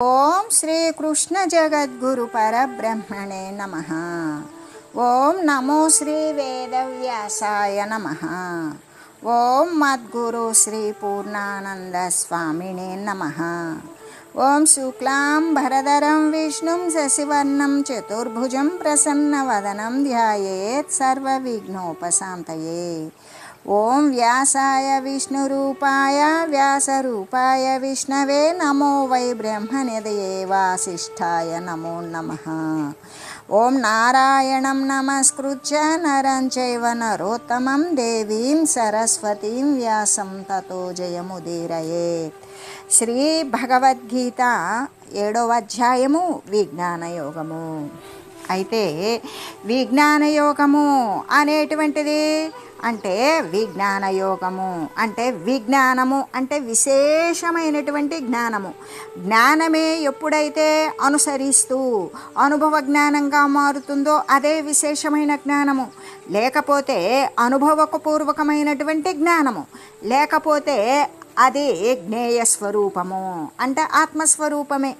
ఓం శ్రీకృష్ణ జగద్గురు పరబ్రహ్మణే నమ ఓం నమో శ్రీ వేదవ్యాసాయ నమ ఓం మద్గురు శ్రీ పూర్ణానంద స్వామినే నమ ఓం శుక్లాం భరధరం విష్ణుం శశివర్ణం చతుర్భుజం ప్రసన్నవదనం ధ్యాయేత్ సర్వవిఘ్నోపశాంతయే ఓం వ్యాసాయ విష్ణురూపాయ వ్యాసరూపాయ విష్ణవే నమో వై బ్రహ్మనిదయే వాసిష్ఠాయ నమో నమ. ఓం నారాయణం నమస్కృత్య నరం చైవ నరోత్తమం దేవీం సరస్వతీం వ్యాసం తతో జయముదీరయేత్ శ్రీ భగవద్గీత ఏడవ అధ్యాయము విజ్ఞాన యోగము. అయితే విజ్ఞాన యోగము అనేటువంటిది అంటే విజ్ఞాన యోగము అంటే విజ్ఞానము అంటే విశేషమైనటువంటి జ్ఞానము. జ్ఞానమే ఎప్పుడైతే అనుసరిస్తూ అనుభవ జ్ఞానంగా మారుతుందో అదే విశేషమైన జ్ఞానము. లేకపోతే అనుభవపూర్వకమైనటువంటి జ్ఞానము. లేకపోతే అది జ్ఞేయ స్వరూపము అంటే ఆత్మస్వరూపమే.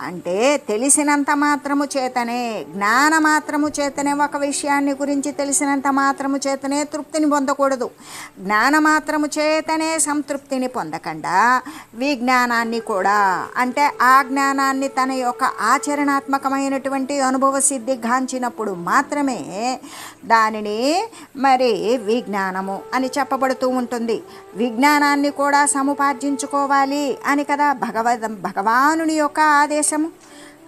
అంటే తెలిసినంత మాత్రము చేతనే జ్ఞాన మాత్రము చేతనే ఒక విషయాన్ని గురించి తెలిసినంత మాత్రము చేతనే తృప్తిని పొందకూడదు. జ్ఞాన మాత్రము చేతనే సంతృప్తిని పొందకుండా విజ్ఞానాన్ని కూడా. అంటే ఆ జ్ఞానాన్ని తన యొక్క ఆచరణాత్మకమైనటువంటి అనుభవ సిద్ధి గాంచినప్పుడు మాత్రమే దానిని మరి విజ్ఞానము అని చెప్పబడుతూ ఉంటుంది. విజ్ఞానాన్ని కూడా సముపార్జించుకోవాలి అని కదా భగవద్ భగవానుని యొక్క ఆదేశం. ఆదేశము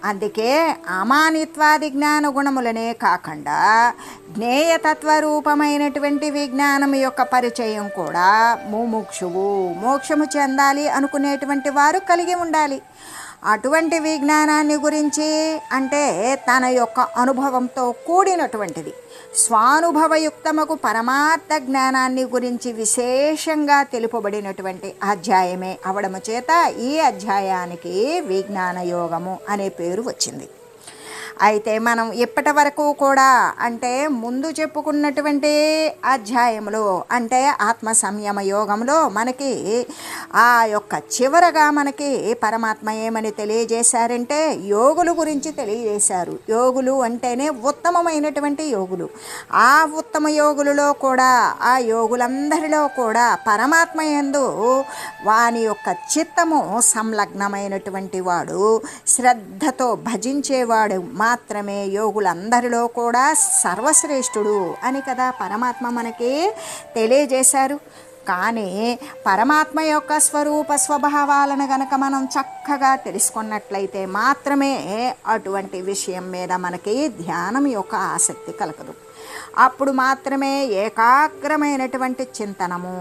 అందుకే అమానిత్వాది జ్ఞాన గుణములనే కాకుండా జ్ఞేయతత్వ రూపమైనటువంటి విజ్ఞానం యొక్క పరిచయం కూడా ముముక్షువు మోక్షము చెందాలి అనుకునేటువంటి వారు కలిగి ఉండాలి. అటువంటి విజ్ఞానాన్ని గురించి అంటే తన యొక్క అనుభవంతో కూడినటువంటిది. స్వానుభవయుక్తమకు పరమార్థ జ్ఞానాన్ని గురించి విశేషంగా తెలుపబడినటువంటి అధ్యాయమే అవడము చేత ఈ అధ్యాయానికి విజ్ఞాన యోగము అనే పేరు వచ్చింది. అయితే మనం ఇప్పటి వరకు కూడా అంటే ముందు చెప్పుకున్నటువంటి అధ్యాయంలో అంటే ఆత్మ సంయమ యోగంలో మనకి ఆ యొక్క చివరగా మనకి పరమాత్మ ఏమని తెలియజేశారంటే యోగుల గురించి తెలియజేశారు. యోగులు అంటేనే ఉత్తమమైనటువంటి యోగులు. ఆ ఉత్తమ యోగులలో కూడా ఆ యోగులందరిలో కూడా పరమాత్మ ఎందు వాని యొక్క చిత్తము సంలగ్నమైనటువంటి వాడు శ్రద్ధతో భజించేవాడు మాత్రమే యోగులందరిలో కూడా సర్వశ్రేష్ఠుడు అని కదా పరమాత్మ మనకి తెలియజేశారు. కానీ పరమాత్మ యొక్క స్వరూప స్వభావాలను గనక మనం చక్కగా తెలుసుకున్నట్లయితే మాత్రమే అటువంటి విషయం మీద మనకి ధ్యానం యొక్క ఆసక్తి కలగదు. అప్పుడు మాత్రమే ఏకాగ్రమైనటువంటి చింతనము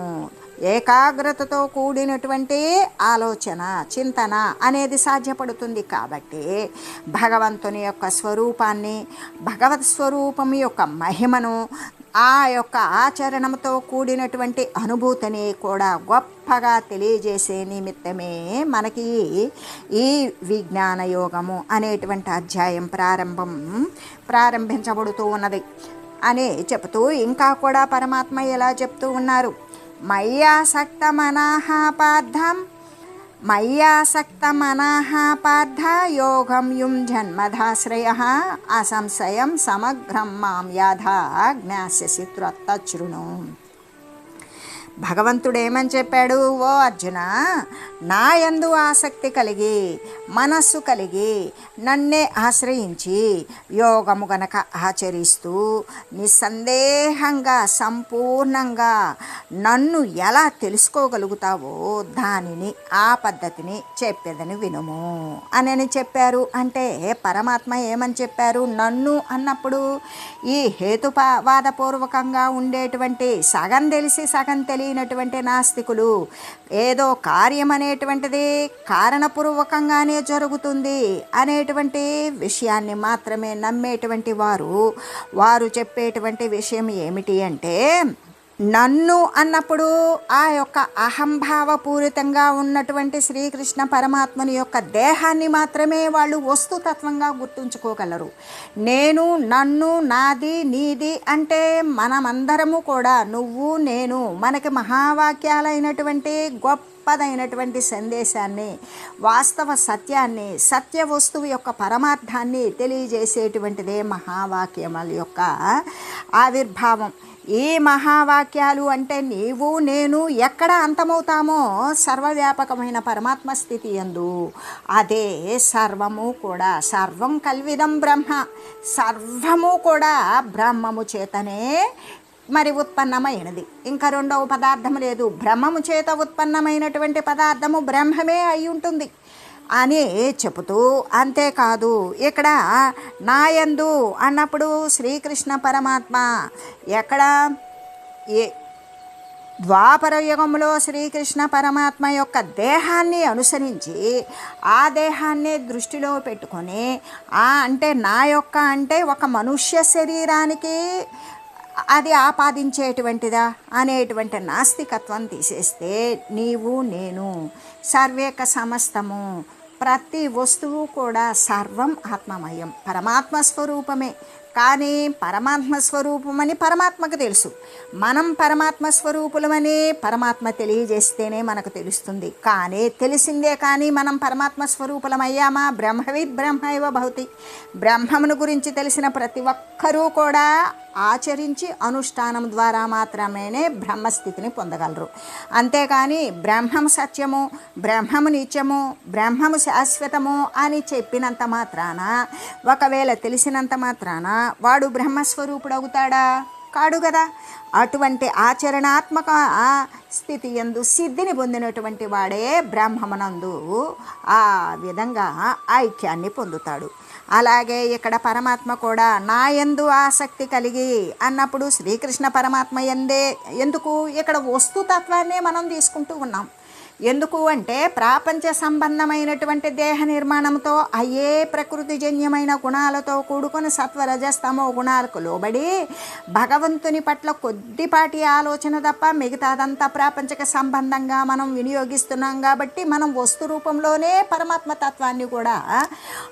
ఏకాగ్రతతో కూడినటువంటి ఆలోచన చింతన అనేది సాధ్యపడుతుంది కాబట్టి భగవంతుని యొక్క స్వరూపాన్ని భగవత్ స్వరూపం యొక్క మహిమను ఆ యొక్క ఆచరణతో కూడినటువంటి అనుభూతిని కూడా గొప్పగా తెలియజేసే నిమిత్తమే మనకి ఈ విజ్ఞాన యోగము అనేటువంటి అధ్యాయం ప్రారంభం ప్రారంభించబడుతూ ఉన్నది. అని చెబుతూ ఇంకా కూడా పరమాత్మ ఎలా చెప్తూ ఉన్నారు? मय्यासक्तमनाः पार्थं मय्यासक्तमनाः पार्थ योगं युं जन्मधाश्रयः। आसंशय समग्रम माँ याधा ज्ञासी त्वत्तच्छृणु భగవంతుడేమని చెప్పాడు? ఓ అర్జున నా యందు ఆసక్తి కలిగి మనస్సు కలిగి నన్నే ఆశ్రయించి యోగము గనక ఆచరిస్తూ నిస్సందేహంగా సంపూర్ణంగా నన్ను ఎలా తెలుసుకోగలుగుతావో దానిని ఆ పద్ధతిని చెప్పేదని వినుము. అని చెప్పారు. అంటే పరమాత్మ ఏమని చెప్పారు? నన్ను అన్నప్పుడు ఈ హేతుపవాదపూర్వకంగా ఉండేటువంటి సగం తెలిసి సగం తెలియనటువంటి నాస్తికులు. ఏదో కార్యం అనేటువంటిది కారణపూర్వకంగానే జరుగుతుంది అనేటువంటి విషయాన్ని మాత్రమే నమ్మేటువంటి వారు. వారు చెప్పేటువంటి విషయం ఏమిటి అంటే నన్ను అన్నప్పుడు ఆ యొక్క అహంభావపూరితంగా ఉన్నటువంటి శ్రీకృష్ణ పరమాత్మని యొక్క దేహాన్ని మాత్రమే వాళ్ళు వస్తుతత్వంగా గుర్తుంచుకోగలరు. నేను నన్ను నాది నీది అంటే మనమందరము కూడా నువ్వు నేను మనకి మహావాక్యాలైనటువంటి గొప్ప గొప్పదైనటువంటి సందేశాన్ని వాస్తవ సత్యాన్ని సత్య వస్తువు యొక్క పరమార్థాన్ని తెలియజేసేటువంటిదే మహావాక్యముల యొక్క ఆవిర్భావం. ఈ మహావాక్యాలు అంటే నీవు నేను ఎక్కడ అంతమవుతామో సర్వవ్యాపకమైన పరమాత్మ స్థితి ఎందు. అదే సర్వము కూడా సర్వం కల్విదం బ్రహ్మ. సర్వము కూడా బ్రహ్మము చేతనే మరి ఉత్పన్నమైనది. ఇంకా రెండవ పదార్థం లేదు. బ్రహ్మము చేత ఉత్పన్నమైనటువంటి పదార్థము బ్రహ్మమే అయి ఉంటుంది. అని చెబుతూ అంతేకాదు ఇక్కడ నాయందు అన్నప్పుడు శ్రీకృష్ణ పరమాత్మ ఎక్కడ? ఏ ద్వాపర యుగంలో శ్రీకృష్ణ పరమాత్మ యొక్క దేహాన్ని అనుసరించి ఆ దేహాన్ని దృష్టిలో పెట్టుకొని ఆ అంటే నా యొక్క అంటే ఒక మనుష్య శరీరానికి అది ఆపాదించేటువంటిదా? అనేటువంటి నాస్తికత్వం తీసేస్తే నీవు నేను సర్వేక సమస్తము ప్రతి వస్తువు కూడా సర్వం ఆత్మమయం. పరమాత్మ స్వరూపమే కానీ పరమాత్మ స్వరూపమని పరమాత్మకు తెలుసు. మనం పరమాత్మ స్వరూపులమని పరమాత్మ తెలియజేస్తేనే మనకు తెలుస్తుంది. కానీ తెలిసిందే కానీ మనం పరమాత్మ స్వరూపులమయ్యామా? బ్రహ్మవిద్ బ్రహ్మైవ భవతి. బ్రహ్మమును గురించి తెలిసిన ప్రతి ఒక్కరూ కూడా ఆచరించి అనుష్ఠానం ద్వారా మాత్రమేనే బ్రహ్మస్థితిని పొందగలరు. అంతేకాని బ్రహ్మం సత్యము బ్రహ్మము నిత్యము బ్రహ్మము శాశ్వతము అని చెప్పినంత మాత్రాన ఒకవేళ తెలిసినంత మాత్రాన వాడు బ్రహ్మస్వరూపుడు అవుతాడా కాడు కదా అటువంటి ఆచరణాత్మక స్థితి ఎందు సిద్ధిని పొందినటువంటి వాడే బ్రహ్మమనందు ఆ విధంగా ఐక్యాన్ని పొందుతాడు. అలాగే ఇక్కడ పరమాత్మ కూడా నా ఎందు ఆసక్తి కలిగి అన్నప్పుడు శ్రీకృష్ణ పరమాత్మ ఎందే ఎందుకు? ఇక్కడ వస్తుతత్వాన్నే మనం తీసుకుంటూ ఉన్నాం. ఎందుకు అంటే ప్రాపంచ సంబంధమైనటువంటి దేహ నిర్మాణంతో అయ్యే ప్రకృతిజన్యమైన గుణాలతో కూడుకొని సత్వరజస్తమో గుణాలకు లోబడి భగవంతుని పట్ల కొద్దిపాటి ఆలోచన తప్ప మిగతాదంతా ప్రాపంచక సంబంధంగా మనం వినియోగిస్తున్నాం కాబట్టి మనం వస్తు రూపంలోనే పరమాత్మ తత్వాన్ని కూడా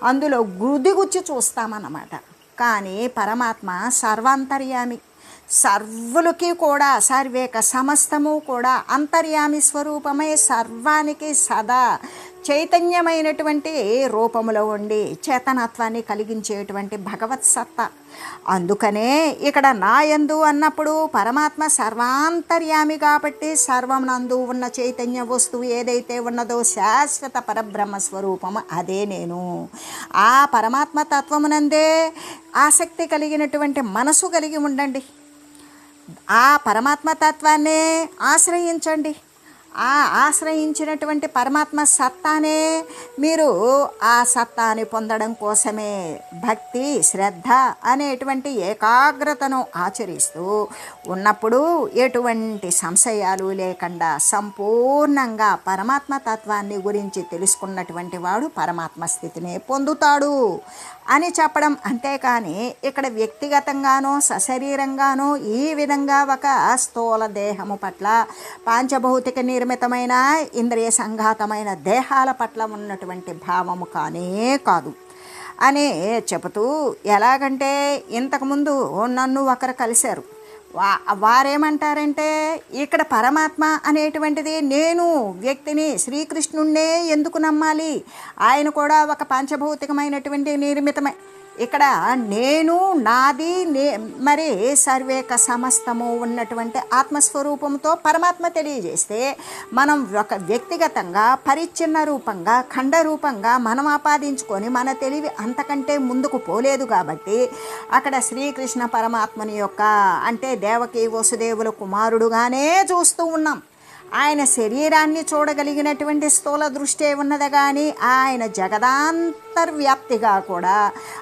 అందులో గుదిగుచ్చి చూస్తామన్నమాట. కానీ పరమాత్మ సర్వాంతర్యామి. సర్వులకి కూడా సర్వేక సమస్తము కూడా అంతర్యామి స్వరూపమై సర్వానికి సదా చైతన్యమైనటువంటి రూపములో ఉండి చేతనత్వాన్ని కలిగించేటువంటి భగవత్ సత్తా. అందుకనే ఇక్కడ నాయందు అన్నప్పుడు పరమాత్మ సర్వాంతర్యామి కాబట్టి సర్వనందు ఉన్న చైతన్య వస్తువు ఏదైతే ఉన్నదో శాశ్వత పరబ్రహ్మ స్వరూపం అదే నేను. ఆ పరమాత్మ తత్వమునందే ఆసక్తి కలిగినటువంటి మనసు కలిగి ఉండండి. ఆ పరమాత్మ తత్వాన్నే ఆశ్రయించండి. ఆ ఆశ్రయించినటువంటి పరమాత్మ సత్తానే మీరు ఆ సత్తాని పొందడం కోసమే భక్తి శ్రద్ధ అనేటువంటి ఏకాగ్రతను ఆచరిస్తూ ఉన్నప్పుడు ఎటువంటి సంశయాలు లేకుండా సంపూర్ణంగా పరమాత్మ తత్వాన్ని గురించి తెలుసుకున్నటువంటి వాడు పరమాత్మ స్థితిని పొందుతాడు. అని చెప్పడం అంతేకాని ఇక్కడ వ్యక్తిగతంగానో సశరీరంగానో ఈ విధంగా ఒక స్థూల దేహము పట్ల పాంచభౌతిక నిర్మితమైన ఇంద్రియ సంఘాతమైన దేహాల పట్ల ఉన్నటువంటి భావము కానే కాదు. అని చెబుతూ ఎలాగంటే ఇంతకుముందు నన్ను ఒకరు కలిశారు. వా వారేమంటారంటే ఇక్కడ పరమాత్మ అనేటువంటిది నేను వ్యక్తిని శ్రీకృష్ణుణ్ణే ఎందుకు నమ్మాలి? ఆయన కూడా ఒక పంచభౌతికమైనటువంటి నిర్మితమే ఇక్కడ నేను నాది నే మరి సర్వేక సమస్తము ఉన్నటువంటి ఆత్మస్వరూపంతో పరమాత్మ తెలియజేస్తే మనం ఒక వ్యక్తిగతంగా పరిచ్ఛిన్న రూపంగా ఖండ రూపంగా మనం ఆపాదించుకొని మన తెలివి అంతకంటే ముందుకు పోలేదు కాబట్టి అక్కడ శ్రీకృష్ణ పరమాత్మని యొక్క అంటే దేవకి వసుదేవుల కుమారుడుగానే చూస్తూ ఉన్నాం. ఆయన శరీరాన్ని చూడగలిగినటువంటి స్థూల దృష్టి ఉన్నది కానీ ఆయన జగదాంతర్వ్యాప్తిగా కూడా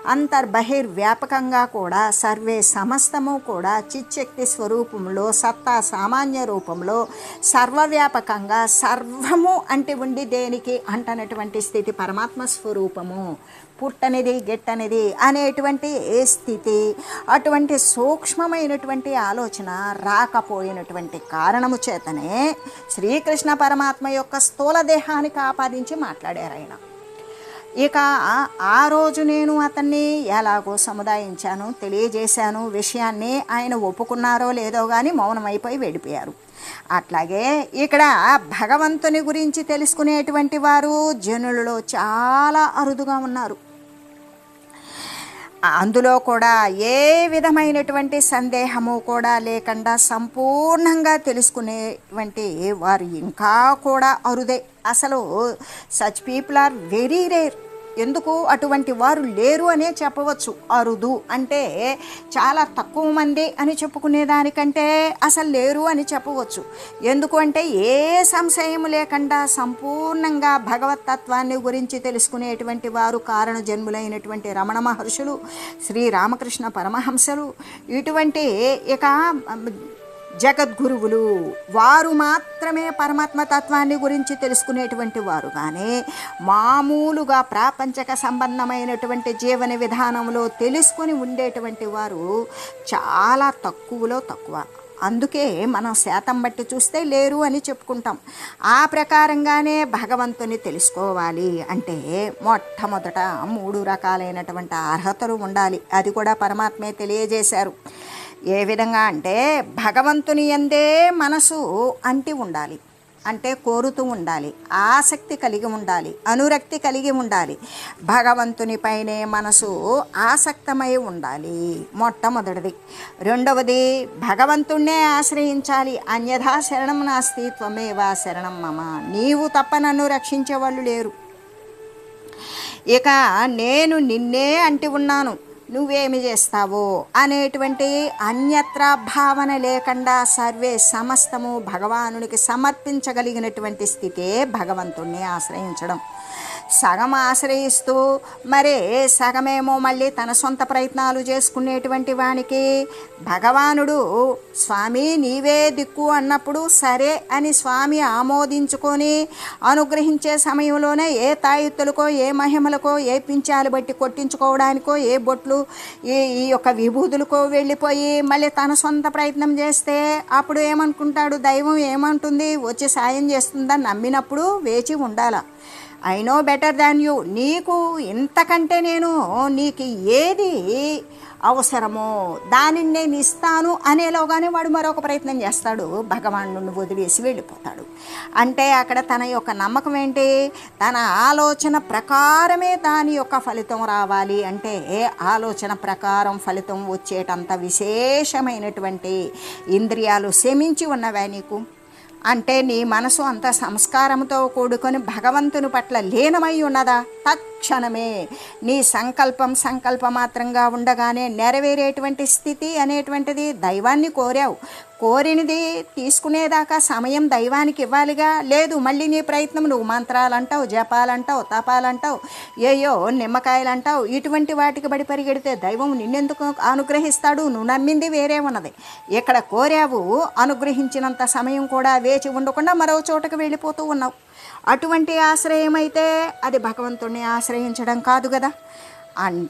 అంతర్బహిర్వ్యాపకంగా కూడా సర్వే సమస్తము కూడా చిచ్చక్తి స్వరూపంలో సత్తా సామాన్య రూపంలో సర్వవ్యాపకంగా సర్వము అంటి ఉండి దేనికి అంటనటువంటి స్థితి పరమాత్మ స్వరూపము. పుట్టనిది గెట్టనిది అనేటువంటి ఏ స్థితి అటువంటి సూక్ష్మమైనటువంటి ఆలోచన రాకపోయినటువంటి కారణము చేతనే శ్రీకృష్ణ పరమాత్మ యొక్క స్థూల దేహానికి ఆపాదించి మాట్లాడారు ఆయన. ఇక ఆ రోజు నేను అతన్ని ఎలాగో సముదాయించాను తెలియజేశాను విషయాన్ని ఆయన ఒప్పుకున్నారో లేదో కానీ మౌనమైపోయి వెళ్ళిపోయారు. అట్లాగే ఇక్కడ భగవంతుని గురించి తెలుసుకునేటువంటి వారు జనులలో చాలా అరుదుగా ఉన్నారు. అందులో కూడా ఏ విధమైనటువంటి సందేహము కూడా లేకుండా సంపూర్ణంగా తెలుసుకునేటువంటి వారు ఇంకా కూడా అరుదే. అసలు such people are very rare ఎందుకు అటువంటి వారు లేరు అనే చెప్పవచ్చు. అరుదు అంటే చాలా తక్కువ మంది అని చెప్పుకునే దానికంటే అసలు లేరు అని చెప్పవచ్చు. ఎందుకు అంటే ఏ సంశయం లేకుండా సంపూర్ణంగా భగవతత్వాన్ని గురించి తెలుసుకునేటువంటి వారు కారణ జన్ములైనటువంటి రమణ మహర్షులు శ్రీరామకృష్ణ పరమహంసలు ఇటువంటి ఇక జగద్గురువులు వారు మాత్రమే పరమాత్మ తత్వాన్ని గురించి తెలుసుకునేటువంటి వారు. కానీ మామూలుగా ప్రాపంచక సంబంధమైనటువంటి జీవన విధానంలో తెలుసుకొని ఉండేటువంటి వారు చాలా తక్కువలో తక్కువ. అందుకే మనం శాతం బట్టి చూస్తే లేరు అని చెప్పుకుంటాం. ఆ ప్రకారంగానే భగవంతుని తెలుసుకోవాలి అంటే మొట్టమొదట మూడు రకాలైనటువంటి అర్హతలు ఉండాలి. అది కూడా పరమాత్మే తెలియజేశారు. ఏ విధంగా అంటే భగవంతుని ఎందే మనసు అంటి ఉండాలి. అంటే కోరుతూ ఉండాలి. ఆసక్తి కలిగి ఉండాలి. అనురక్తి కలిగి ఉండాలి. భగవంతునిపైనే మనసు ఆసక్తమై ఉండాలి. మొట్టమొదటిది. రెండవది భగవంతుణ్ణే ఆశ్రయించాలి. అన్యథా శరణం నాస్తి త్వమేవా శరణం మమ. నీవు తప్ప నన్ను రక్షించే వాళ్ళు లేరు. ఇక నేను నిన్నే అంటి ఉన్నాను. నువ్వేమి చేస్తావో అనేటువంటి అన్యత్ర భావన లేకుండా సర్వే సమస్తము భగవానునికి సమర్పించగలిగినటువంటి స్థితే భగవంతుణ్ణి ఆశ్రయించడం. సగం ఆశ్రయిస్తూ మరే సగమేమో మళ్ళీ తన సొంత ప్రయత్నాలు చేసుకునేటువంటి వానికి. భగవానుడు స్వామి నీవే దిక్కు అన్నప్పుడు సరే అని స్వామి ఆమోదించుకొని అనుగ్రహించే సమయంలోనే ఏ తాయుత్తులకో ఏ మహిమలకో ఏ పింఛాలు బట్టి కొట్టించుకోవడానికో ఏ బొట్లు ఈ ఈ యొక్క విభూతులకో వెళ్ళిపోయి మళ్ళీ తన సొంత ప్రయత్నం చేస్తే అప్పుడు ఏమనుకుంటాడు? దైవం ఏమంటుంది? వచ్చి సాయం చేస్తుందని నమ్మినప్పుడు వేచి ఉండాలి? I know better than you నీకు ఇంతకంటే నేను నీకు ఏది అవసరమో దానిని నేను ఇస్తాను అనేలోగానే వాడు మరొక ప్రయత్నం చేస్తాడు. భగవానుడిని వదిలేసి వెళ్ళిపోతాడు. అంటే అక్కడ తన యొక్క నమ్మకం ఏంటి? తన ఆలోచన ప్రకారమే దాని యొక్క ఫలితం రావాలి అంటే ఆలోచన ప్రకారం ఫలితం వచ్చేటంత విశేషమైనటువంటి ఇంద్రియాలు శమించి ఉన్నవా నీకు. అంటే నీ మనసు అంత సంస్కారంతో కూడుకొని భగవంతుని పట్ల లీనమై ఉన్నదా? తక్షణమే నీ సంకల్పం సంకల్పమాత్రంగా ఉండగానే నెరవేరేటువంటి స్థితి అనేటువంటిది దైవాన్ని కోరావు. కోరినది తీసుకునేదాకా సమయం దైవానికి ఇవ్వాలిగా. లేదు మళ్ళీ నీ ప్రయత్నం నువ్వు మంత్రాలంటావు జపాలంటావు తపాలంటావు ఏయో నిమ్మకాయలు అంటావు ఇటువంటి వాటికి బడి పరిగెడితే దైవం నిన్నెందుకు అనుగ్రహిస్తాడు? నువ్వు నమ్మింది వేరే ఉన్నది. ఇక్కడ కోరావు అనుగ్రహించినంత సమయం కూడా వేచి ఉండకుండా మరో చోటకు వెళ్ళిపోతూ ఉన్నావు. అటువంటి ఆశ్రయం అయితే అది భగవంతుణ్ణి ఆశ్రయించడం కాదు కదా. అన్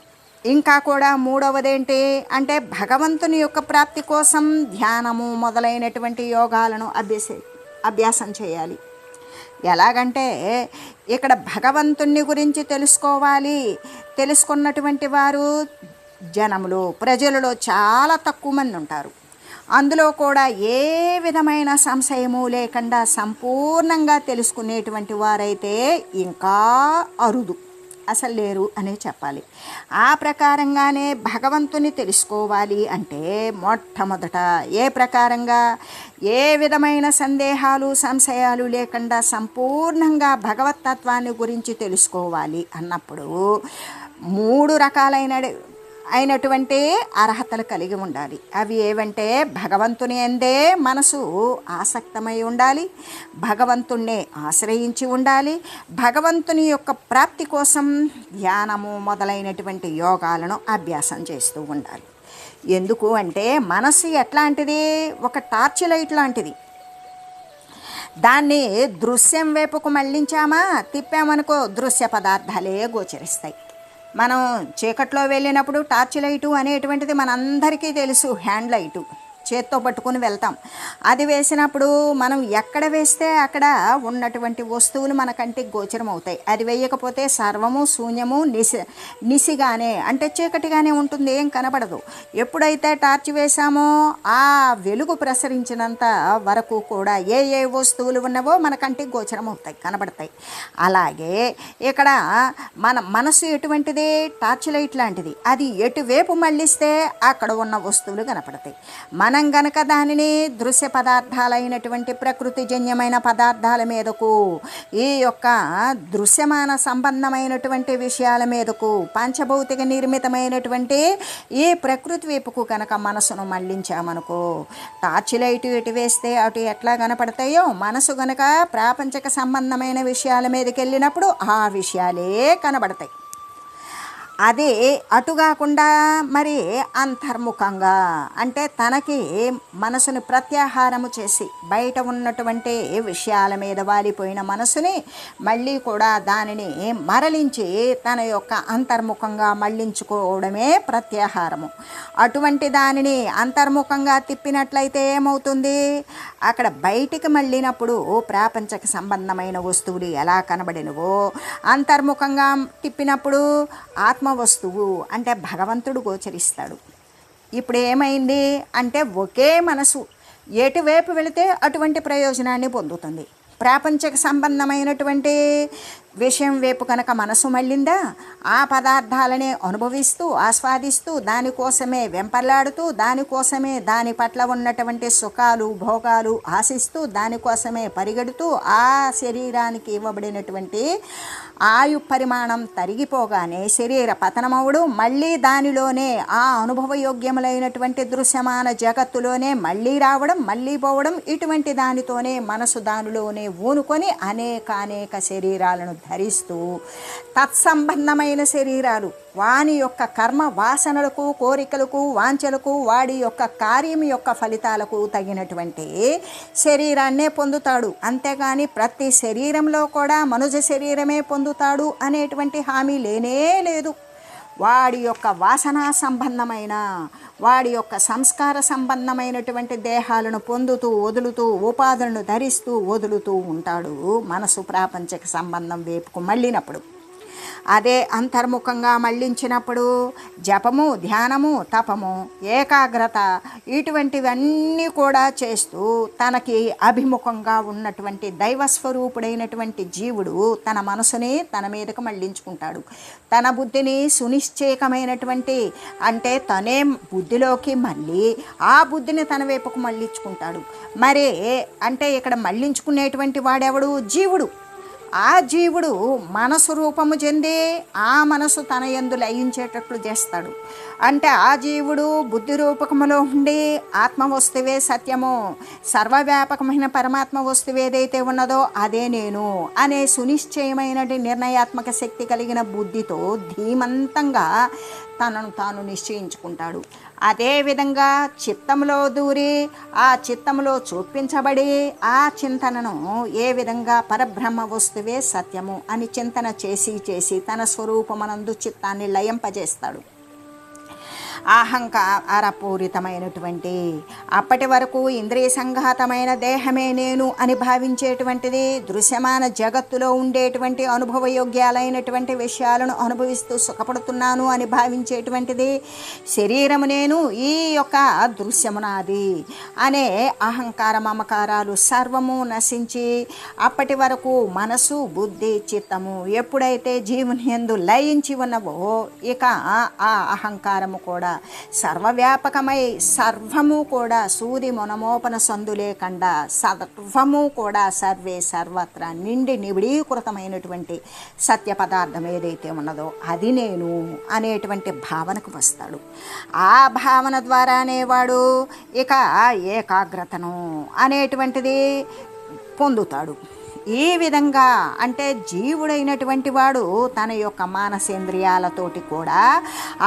ఇంకా కూడా మూడవదేంటి అంటే భగవంతుని యొక్క ప్రాప్తి కోసం ధ్యానము మొదలైనటువంటి యోగాలను అభ్యస అభ్యాసం చేయాలి. ఎలాగంటే ఇక్కడ భగవంతుని గురించి తెలుసుకోవాలి. తెలుసుకున్నటువంటి వారు జనములు ప్రజలలో చాలా తక్కువ మంది ఉంటారు. అందులో కూడా ఏ విధమైన సంశయము లేకుండా సంపూర్ణంగా తెలుసుకునేటువంటి వారైతే ఇంకా అరుదు. అసలు లేరు అనే చెప్పాలి. ఆ ప్రకారంగానే భగవంతుని తెలుసుకోవాలి అంటే మొట్టమొదట ఏ ప్రకారంగా? ఏ విధమైన సందేహాలు సంశయాలు లేకుండా సంపూర్ణంగా భగవతత్వాన్ని గురించి తెలుసుకోవాలి అన్నప్పుడు మూడు రకాలైన అయినటువంటి అర్హతలు కలిగి ఉండాలి. అవి ఏవంటే భగవంతుని ఎందే మనసు ఆసక్తమై ఉండాలి భగవంతుణ్ణే ఆశ్రయించి ఉండాలి భగవంతుని యొక్క ప్రాప్తి కోసం ధ్యానము మొదలైనటువంటి యోగాలను అభ్యాసం చేస్తూ ఉండాలి. ఎందుకు అంటే మనసు ఎట్లాంటిది? ఒక టార్చ్ లైట్ లాంటిది. దాన్ని దృశ్యం వైపుకు మళ్ళించామా? తిప్పామనుకో దృశ్య పదార్థాలే గోచరిస్తాయి. మనం చీకట్లో వెళ్ళినప్పుడు టార్చ్ లైటు అనేటువంటిది మనందరికీ తెలుసు హ్యాండ్ లైటు. చేత్తో పట్టుకొని వెళ్తాం. అది వేసినప్పుడు మనం ఎక్కడ వేస్తే అక్కడ ఉన్నటువంటి వస్తువులు మన కంటికి గోచరం అవుతాయి. అది వేయకపోతే సర్వము శూన్యము నిసి నిసిగానే అంటే చీకటిగానే ఉంటుంది ఏం కనబడదు. ఎప్పుడైతే టార్చ్ వేసామో ఆ వెలుగు ప్రసరించినంత వరకు కూడా ఏ ఏ వస్తువులు ఉన్నవో మన కంటికి గోచరం అవుతాయి కనబడతాయి. అలాగే ఇక్కడ మన మనసు ఎటువంటిది? టార్చ్ లైట్ లాంటిది. అది ఎటువైపు మళ్ళిస్తే అక్కడ ఉన్న వస్తువులు కనపడతాయి. మన మనం గనక దానిని దృశ్య పదార్థాలైనటువంటి ప్రకృతి జన్యమైన పదార్థాల మీదకు ఈ యొక్క దృశ్యమాన సంబంధమైనటువంటి విషయాల మీదకు పంచభౌతిక నిర్మితమైనటువంటి ఈ ప్రకృతి వైపుకు కనుక మనసును మళ్ళించామనుకో టార్చ్ లైట్ ఇటు వేస్తే అటు ఎట్లా కనపడతాయో మనసు గనక ప్రాపంచక సంబంధమైన విషయాల మీదకి వెళ్ళినప్పుడు ఆ విషయాలే కనబడతాయి. అదే అటు కాకుండా మరి అంతర్ముఖంగా అంటే తనకి మనసుని ప్రత్యాహారము చేసి బయట ఉన్నటువంటి విషయాల మీద వాలిపోయిన మనసుని మళ్ళీ కూడా దానిని మరలించి తన యొక్క అంతర్ముఖంగా మళ్ళించుకోవడమే ప్రత్యాహారము. అటువంటి దానిని అంతర్ముఖంగా తిప్పినట్లయితే ఏమవుతుంది? అక్కడ బయటికి మళ్ళినప్పుడు ప్రాపంచక సంబంధమైన వస్తువులు ఎలా కనబడినవో అంతర్ముఖంగా తిప్పినప్పుడు ఆత్మ వస్తువు అంటే భగవంతుడు గోచరిస్తాడు. ఇప్పుడు ఏమైంది అంటే ఒకే మనసు ఎటువైపు వెళితే అటువంటి ప్రయోజనాన్ని పొందుతుంది. ప్రాపంచక సంబంధమైనటువంటి విషయం వైపు కనుక మనసు మళ్ళిందా? ఆ పదార్థాలనే అనుభవిస్తూ ఆస్వాదిస్తూ దానికోసమే వెంపర్లాడుతూ దానికోసమే దాని పట్ల ఉన్నటువంటి సుఖాలు భోగాలు ఆశిస్తూ దానికోసమే పరిగెడుతూ ఆ శరీరానికి ఇవ్వబడినటువంటి ఆయు పరిమాణం తరిగిపోగానే శరీర పతనమవుడు మళ్ళీ దానిలోనే ఆ అనుభవయోగ్యములైనటువంటి దృశ్యమాన జగత్తులోనే మళ్ళీ రావడం మళ్ళీ పోవడం ఇటువంటి దానితోనే మనసు దానిలోనే ఊనుకొని అనేక అనేక శరీరాలను ధరిస్తూ తత్సంబంధమైన శరీరాలు వాని యొక్క కర్మ వాసనలకు కోరికలకు వాంఛలకు వాడి యొక్క కార్యం యొక్క ఫలితాలకు తగినటువంటి శరీరాన్నే పొందుతాడు. అంతేగాని ప్రతి శరీరంలో కూడా మనుజ శరీరమే పొందుతాడు అనేటువంటి హామీ లేనే లేదు. వాడి యొక్క వాసనా సంబంధమైన వాడి యొక్క సంస్కార సంబంధమైనటువంటి దేహాలను పొందుతూ వదులుతూ ఉపాధులను ధరిస్తూ వదులుతూ ఉంటాడు మనసు ప్రాపంచక సంబంధం వైపుకు మళ్ళినప్పుడు. అదే అంతర్ముఖంగా మళ్ళించినప్పుడు జపము ధ్యానము తపము ఏకాగ్రత ఇటువంటివన్నీ కూడా చేస్తూ తనకి అభిముఖంగా ఉన్నటువంటి దైవస్వరూపుడైనటువంటి జీవుడు తన మనసుని తన మీదకు మళ్ళించుకుంటాడు. తన బుద్ధిని సునిశ్చయకమైనటువంటి అంటే తనే బుద్ధిలోకి మళ్ళీ ఆ బుద్ధిని తన వైపుకు మళ్ళించుకుంటాడు. మరి అంటే ఇక్కడ మళ్ళించుకునేటువంటి వాడెవడు? జీవుడు. ఆ జీవుడు మనసు రూపము చెంది ఆ మనసు తన ఎందు లయించేటట్లు చేస్తాడు. అంటే ఆ జీవుడు బుద్ధి రూపకములో ఉండి ఆత్మ వస్తువే సత్యము. సర్వవ్యాపకమైన పరమాత్మ వస్తువు ఏదైతే ఉన్నదో అదే నేను అనే సునిశ్చయమైన నిర్ణయాత్మక శక్తి కలిగిన బుద్ధితో ధీమంతంగా తనను తాను నిశ్చయించుకుంటాడు. అదేవిధంగా చిత్తంలో దూరి ఆ చిత్తంలో చూపించబడి ఆ చింతనను ఏ విధంగా పరబ్రహ్మ వస్తువే సత్యము అని చింతన చేసి చేసి తన స్వరూపమనందు చిత్తాన్ని లయింపజేస్తాడు. అహంకారపూరితమైనటువంటి అప్పటి వరకు ఇంద్రియ సంఘాతమైన దేహమే నేను అని భావించేటువంటిది దృశ్యమాన జగత్తులో ఉండేటువంటి అనుభవయోగ్యాలైనటువంటి విషయాలను అనుభవిస్తూ సుఖపడుతున్నాను అని భావించేటువంటిది శరీరము నేను ఈ యొక్క దృశ్యము నాది అనే అహంకార మమకారాలు సర్వము నశించి అప్పటి వరకు మనసు బుద్ధి చిత్తము ఎప్పుడైతే జీవుని ఎందు లయించి ఉన్నవో ఇక ఆ అహంకారము కూడా సర్వవ్యాపకమై సర్వము కూడా సూది మొనమోపన సందు లేకుండా సర్వము కూడా సర్వే సర్వత్రా నిండి నిబిడీకృతమైనటువంటి సత్య పదార్థం ఏదైతే ఉన్నదో అది నేను అనేటువంటి భావనకు వస్తాడు. ఆ భావన ద్వారానే వాడు ఇక ఏకాగ్రతను అనేటువంటిది పొందుతాడు. ఈ విధంగా అంటే జీవుడైనటువంటి వాడు తన యొక్క మానసేంద్రియాలతోటి కూడా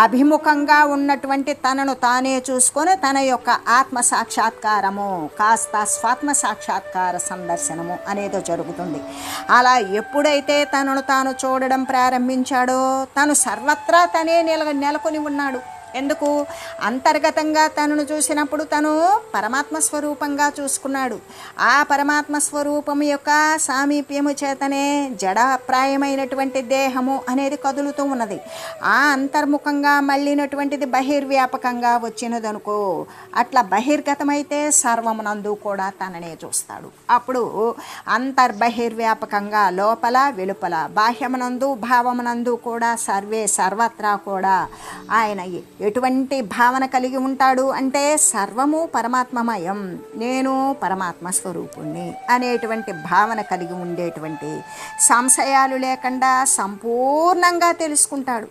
అభిముఖంగా ఉన్నటువంటి తనను తానే చూసుకొని తన యొక్క ఆత్మ సాక్షాత్కారము కాస్త స్వాత్మ సాక్షాత్కార సందర్శనము అనేది జరుగుతుంది. అలా ఎప్పుడైతే తనను తాను చూడడం ప్రారంభించాడో తను సర్వత్రా తనే నెల నెలకొని ఉన్నాడు. ఎందుకు? అంతర్గతంగా తనను చూసినప్పుడు తను పరమాత్మ స్వరూపంగా చూసుకున్నాడు. ఆ పరమాత్మ స్వరూపం యొక్క సామీప్యము చేతనే జడప్రాయమైనటువంటి దేహము అనేది కదులుతూ ఉన్నది. ఆ అంతర్ముఖంగా మళ్ళినటువంటిది బహిర్వ్యాపకంగా వచ్చినదనుకో అట్లా బహిర్గతమైతే సర్వమునందు కూడా తననే చూస్తాడు. అప్పుడు అంతర్బహిర్వ్యాపకంగా లోపల వెలుపల బాహ్యమునందు భావమునందు కూడా సర్వే సర్వత్రా కూడా ఆయన ఎటువంటి భావన కలిగి ఉంటాడు అంటే సర్వము పరమాత్మమయం నేను పరమాత్మ స్వరూపుణ్ణి అనేటువంటి భావన కలిగి ఉండేటువంటి సంశయాలు లేకుండా సంపూర్ణంగా తెలుసుకుంటాడు.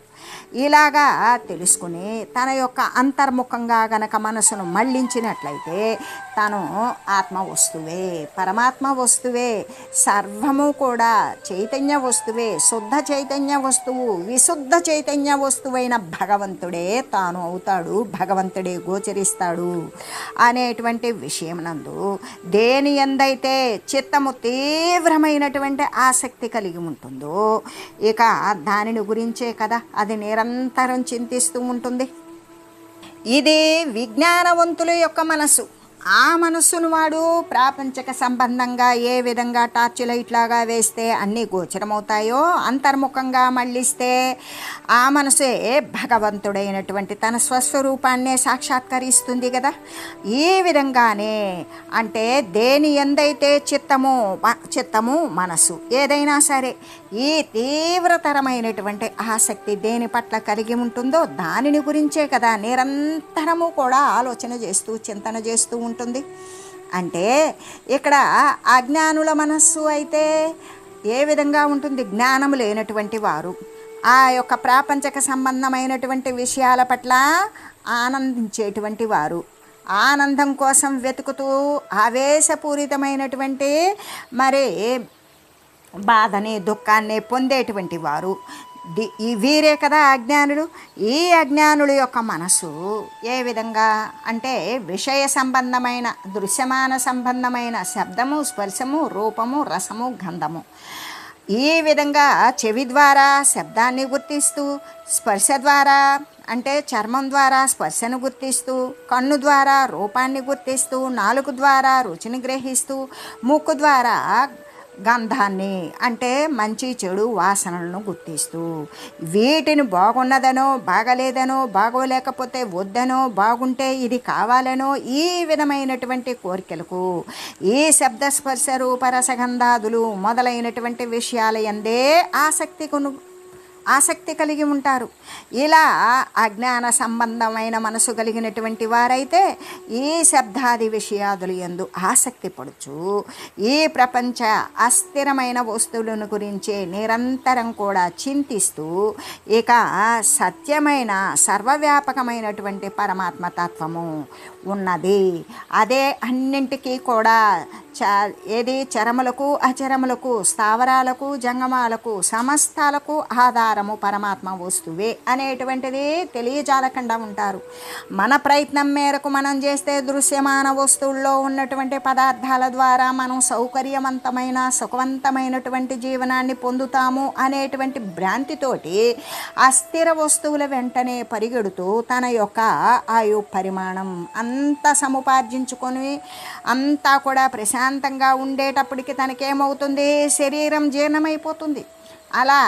ఇలాగా తెలుసుకుని తన యొక్క అంతర్ముఖంగా గనక మనసును మళ్ళించినట్లయితే తను ఆత్మ వస్తువే పరమాత్మ వస్తువే సర్వము కూడా చైతన్య వస్తువే శుద్ధ చైతన్య వస్తువు విశుద్ధ చైతన్య వస్తువైన భగవంతుడే తాను అవుతాడు భగవంతుడే గోచరిస్తాడు అనేటువంటి విషయం నందు దేని ఎందైతే చిత్తము తీవ్రమైనటువంటి ఆసక్తి కలిగి ఉంటుందో ఇక దానిని గురించే కదా అది నిరంతరం చింతిస్తూ ఉంటుంది. ఇది విజ్ఞానవంతుల యొక్క మనసు. ఆ మనస్సును వాడు ప్రాపంచక సంబంధంగా ఏ విధంగా టార్చ్ లైట్ లాగా వేస్తే అన్నీ గోచరమవుతాయో అంతర్ముఖంగా మళ్ళిస్తే ఆ మనసే భగవంతుడైనటువంటి తన స్వస్వరూపాన్నే సాక్షాత్కరిస్తుంది కదా. ఈ విధంగానే అంటే దేని ఎందైతే చిత్తము చిత్తము మనసు ఏదైనా సరే ఈ తీవ్రతరమైనటువంటి ఆసక్తి దేని పట్ల కలిగి ఉంటుందో దానిని గురించే కదా నిరంతరము కూడా ఆలోచన చేస్తూ చింతన చేస్తూ ఉంటుంది. అంటే ఇక్కడ అజ్ఞానుల మనస్సు అయితే ఏ విధంగా ఉంటుంది? జ్ఞానము లేనటువంటి వారు. ఆ యొక్క ప్రాపంచక సంబంధమైనటువంటి విషయాల పట్ల ఆనందించేటువంటి వారు. ఆనందం కోసం వెతుకుతూ ఆవేశపూరితమైనటువంటి మరి బాధని దుఃఖాన్ని పొందేటువంటి వారు. ఈ వీరే కదా అజ్ఞానులు? ఈ అజ్ఞానుల యొక్క మనసు ఏ విధంగా? అంటే విషయ సంబంధమైన దృశ్యమాన సంబంధమైన శబ్దము స్పర్శము రూపము రసము గంధము. ఈ విధంగా చెవి ద్వారా శబ్దాన్ని గుర్తిస్తూ స్పర్శ ద్వారా అంటే చర్మం ద్వారా స్పర్శను గుర్తిస్తూ కన్ను ద్వారా రూపాన్ని గుర్తిస్తూ నాలుగు ద్వారా రుచిని గ్రహిస్తూ ముక్కు ద్వారా గంధాన్ని అంటే మంచి చెడు వాసనలను గుర్తిస్తూ వీటిని బాగున్నదనో బాగలేదనో బాగోలేకపోతే వద్దనో బాగుంటే ఇది కావాలనో ఈ విధమైనటువంటి కోరికలకు ఈ శబ్ద స్పర్శ రూపరసగంధాదులు మొదలైనటువంటి విషయాల ఎందే ఆసక్తి కొను ఆసక్తి కలిగి ఉంటారు. ఇలా అజ్ఞాన సంబంధమైన మనసు కలిగినటువంటి వారైతే ఈ శబ్దాది విషయాదులు ఎందు ఆసక్తి పడుచు. ఈ ప్రపంచ అస్థిరమైన వస్తువులను గురించి నిరంతరం కూడా చింతిస్తూ ఇక సత్యమైన సర్వవ్యాపకమైనటువంటి పరమాత్మ తత్వము ఉన్నది. అదే అన్నింటికీ కూడా చ ఏది చరములకు అచరములకు స్థావరాలకు జంగమాలకు సమస్తాలకు సాకారము పరమాత్మ వస్తువే అనేటువంటిది తెలియజాలకుండా ఉంటారు. మన ప్రయత్నం మేరకు మనం చేస్తే దృశ్యమాన వస్తువుల్లో ఉన్నటువంటి పదార్థాల ద్వారా మనం సౌకర్యవంతమైన సుఖవంతమైనటువంటి జీవనాన్ని పొందుతాము అనేటువంటి భ్రాంతితోటి అస్థిర వస్తువుల వెంటనే పరిగెడుతూ తన యొక్క ఆయు పరిమాణం అంతా సముపార్జించుకొని అంతా కూడా ప్రశాంతంగా ఉండేటప్పటికి తనకేమవుతుంది? శరీరం జీర్ణమైపోతుంది. అలా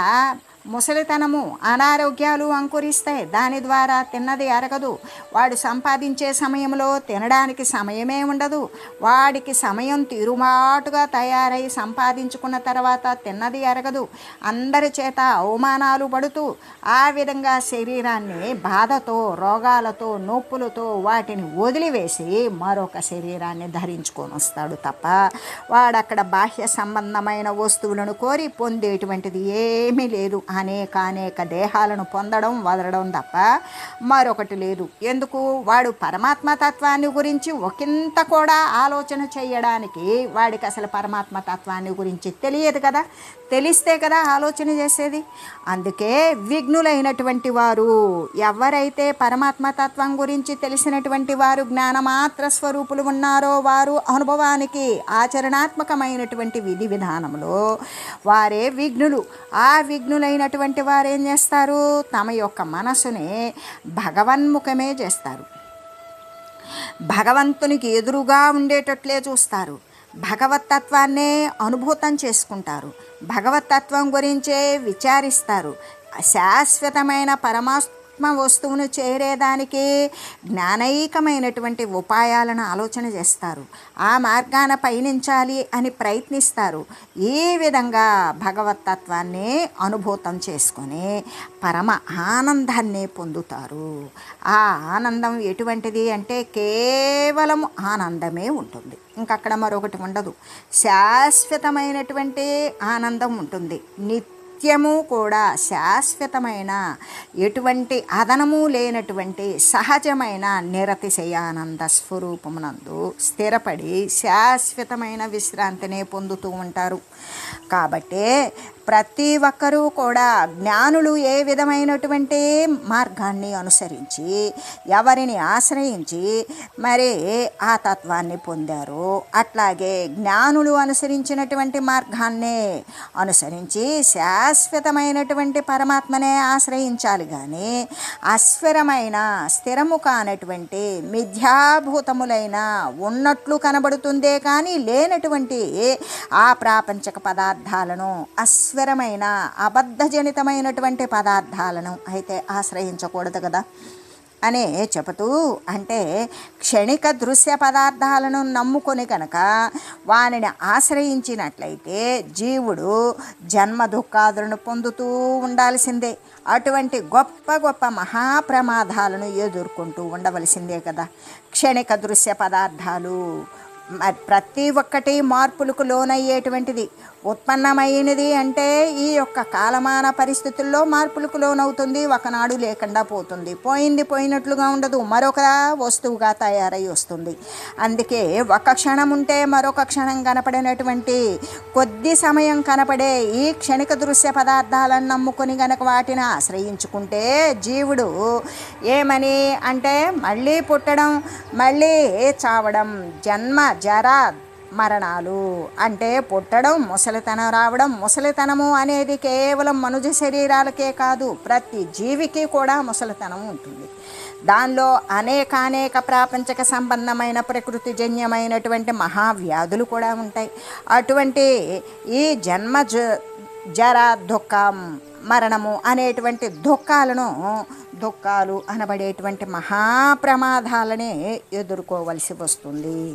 ముసలితనము అనారోగ్యాలు అంకురిస్తాయి దాని ద్వారా తిన్నది అరగదు. వాడు సంపాదించే సమయంలో తినడానికి సమయమే ఉండదు. వాడికి సమయం తిరుమాటుగా తయారై సంపాదించుకున్న తర్వాత తిన్నది అరగదు. అందరి చేత అవమానాలు పడుతూ ఆ విధంగా శరీరాన్ని బాధతో రోగాలతో నొప్పులతో వాటిని వదిలివేసి మరొక శరీరాన్ని ధరించుకొని వస్తాడు తప్ప వాడక్కడ బాహ్య సంబంధమైన వస్తువులను కోరి పొందేటువంటిది ఏమీ లేదు. అనేకానేక అనేక దేహాలను పొందడం వదలడం తప్ప మరొకటి లేదు. ఎందుకు? వాడు పరమాత్మ తత్వాన్ని గురించి ఒకంత కూడా ఆలోచన చేయడానికి వాడికి అసలు పరమాత్మ తత్వాన్ని గురించి తెలియదు కదా. తెలిస్తే కదా ఆలోచన చేసేది. అందుకే విఘ్నులైనటువంటి వారు ఎవరైతే పరమాత్మ తత్వం గురించి తెలిసినటువంటి వారు జ్ఞానమాత్ర స్వరూపులు ఉన్నారో వారు అనుభవానికి ఆచరణాత్మకమైనటువంటి విధి విధానంలో వారే విఘ్నులు. ఆ విఘ్నులైన అయినటువంటి వారు ఏం చేస్తారు? తమ యొక్క మనసుని భగవన్ముఖమే చేస్తారు. భగవంతునికి ఎదురుగా ఉండేటట్లే చూస్తారు. భగవతత్వాన్నే అనుభూతం చేసుకుంటారు. భగవతత్వం గురించే విచారిస్తారు. శాశ్వతమైన ఆత్మ వస్తువును చేరేదానికి జ్ఞానైకమైనటువంటి ఉపాయాలను ఆలోచన చేస్తారు. ఆ మార్గాన పయనించాలి అని ప్రయత్నిస్తారు. ఈ విధంగా భగవతత్వాన్ని అనుభూతం చేసుకొని పరమ ఆనందాన్ని పొందుతారు. ఆ ఆనందం ఎటువంటిది అంటే కేవలం ఆనందమే ఉంటుంది. ఇంకక్కడ మరొకటి ఉండదు. శాశ్వతమైనటువంటి ఆనందం ఉంటుంది. నిత్యము కూడా శాశ్వతమైన ఎటువంటి అదనము లేనటువంటి సహజమైన నిరతిశయానంద స్వరూపమునందు స్థిరపడి శాశ్వతమైన విశ్రాంతిని పొందుతూ ఉంటారు. కాబట్టి ప్రతి ఒక్కరూ కూడా జ్ఞానులు ఏ విధమైనటువంటి మార్గాన్ని అనుసరించి ఎవరిని ఆశ్రయించి మరి ఆ తత్వాన్ని పొందారు అట్లాగే జ్ఞానులు అనుసరించినటువంటి మార్గాన్నే అనుసరించి శాశ్వతమైనటువంటి పరమాత్మనే ఆశ్రయించాలి కానీ అస్వరమైన స్థిరము కానటువంటి మిథ్యాభూతములైన ఉన్నట్లు కనబడుతుందే కానీ లేనటువంటి ఆ ప్రాపంచక పదార్థాలను అస్ అస్వరమైన అబద్ధజనితమైనటువంటి పదార్థాలను అయితే ఆశ్రయించకూడదు కదా? అనే చెబుతూ అంటే క్షణిక దృశ్య పదార్థాలను నమ్ముకొని కనుక వానిని ఆశ్రయించినట్లయితే జీవుడు జన్మ దుఃఖాదులను పొందుతూ ఉండాల్సిందే. అటువంటి గొప్ప గొప్ప మహాప్రమాదాలను ఎదుర్కొంటూ ఉండవలసిందే కదా? క్షణిక దృశ్య పదార్థాలు ప్రతి ఒక్కటి మార్పులకు లోనయ్యేటువంటిది. ఉత్పన్నమైనది అంటే ఈ యొక్క కాలమాన పరిస్థితుల్లో మార్పులకు లోనవుతుంది ఒకనాడు లేకుండా పోతుంది. పోయింది పోయినట్లుగా ఉండదు మరొక వస్తువుగా తయారై వస్తుంది. అందుకే ఒక క్షణం ఉంటే మరొక క్షణం కనపడినటువంటి కొద్ది సమయం కనపడే ఈ క్షణిక దృశ్య పదార్థాలను నమ్ముకొని గనక వాటిని ఆశ్రయించుకుంటే జీవుడు ఏమని అంటే మళ్ళీ పుట్టడం మళ్ళీ చావడం జన్మ జరా మరణాలు. అంటే పుట్టడం ముసలితనం రావడం ముసలితనము అనేది కేవలం మనుజ శరీరాలకే కాదు ప్రతి జీవికి కూడా ముసలితనం ఉంటుంది. దానిలో అనేకానేక ప్రాపంచక సంబంధమైన ప్రకృతి జన్యమైనటువంటి మహావ్యాధులు కూడా ఉంటాయి. అటువంటి ఈ జన్మ జ జర దుఃఖం మరణము అనేటువంటి దుఃఖాలను దుఃఖాలు అనబడేటువంటి మహాప్రమాదాలని ఎదుర్కోవలసి వస్తుంది.